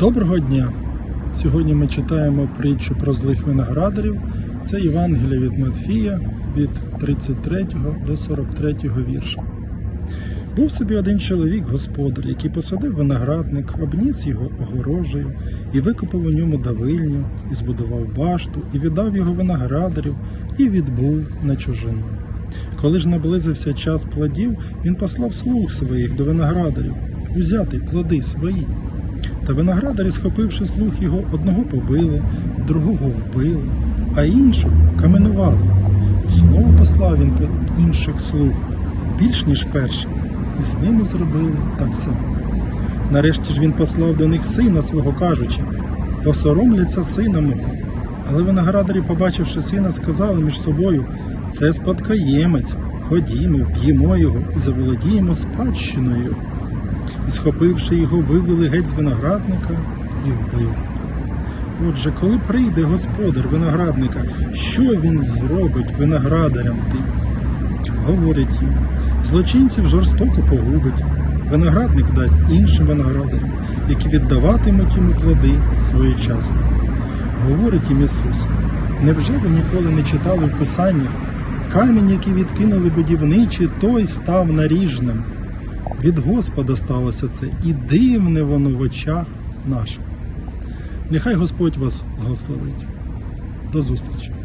Доброго дня! Сьогодні ми читаємо притчу про злих виноградарів. Це Євангелія від Матфія від 33 до 43 вірша. Був собі один чоловік, господар, який посадив виноградник, обніс його огорожею, і викопав у ньому давильню, і збудував башту, і віддав його виноградарів, і відбув на чужину. Коли ж наблизився час плодів, він послав слуг своїх до виноградарів узяти плоди свої. Та виноградарі, схопивши слух його, одного побили, другого вбили, а іншого каменували. Знову послав він по інших слуг, більш ніж перший, і з ними зробили так само. Нарешті ж він послав до них сина свого, кажучи, посоромляться сина мого. Але виноградарі, побачивши сина, сказали між собою, це спадкоємець, ходімо, вб'ємо його і заволодіємо спадщиною і, схопивши його, вивели геть з виноградника і вбили. Отже, коли прийде господар виноградника, що він зробить виноградарям тим? Говорить їм, злочинців жорстоко погубить, виноградник дасть іншим виноградарям, які віддаватимуть йому плоди своєчасно. Говорить їм Ісус, невже ви ніколи не читали в Писанні? Камінь, який відкинули будівничі, той став наріжним. Від Господа сталося це, і дивне воно в очах наших. Нехай Господь вас благословить. До зустрічі!